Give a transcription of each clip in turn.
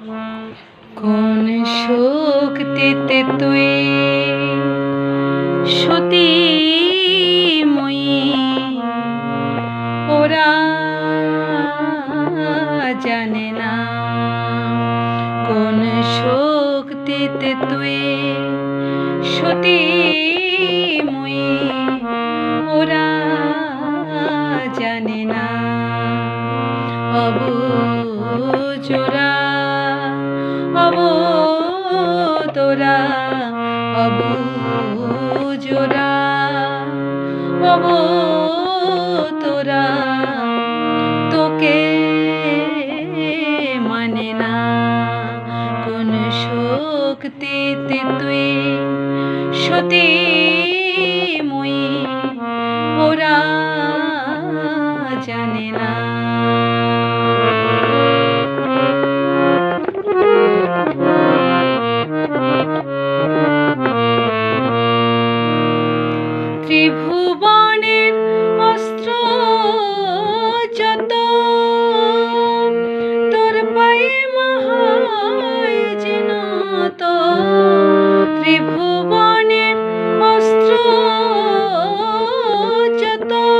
কোন শক্তিতে তুই সতী মই? ওরা জানে না কোন শক্তিতে তুই সতী মই? ওরা জানে না। অবজোরা অব তোরা অবজোরা অব তোরা। তোকে মানে না কোন শক্তিতে তুই সতী মই, ওরা জানে না। no.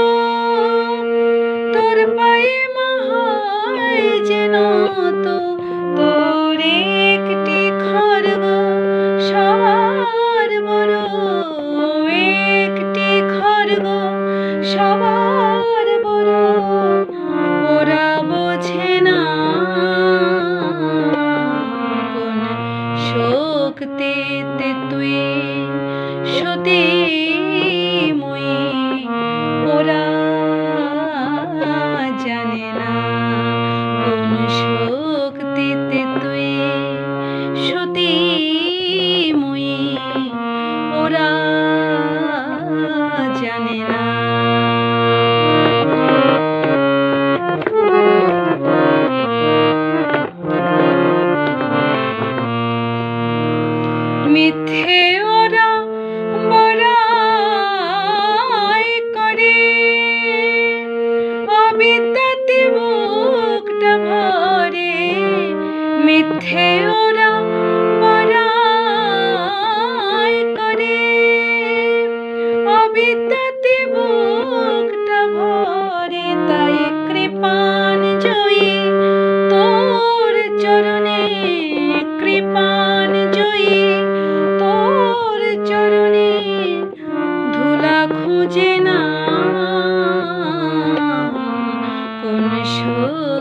ওরা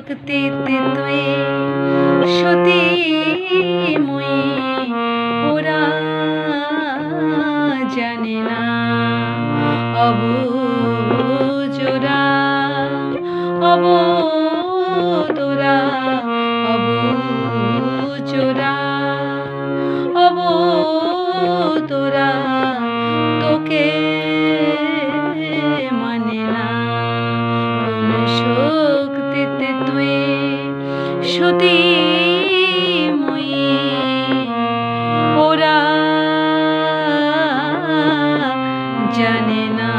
ভক্তি তুই সতি মুই ওরা জানে না। অবুজরা ছুটি মুয়ে ওরা জানে না।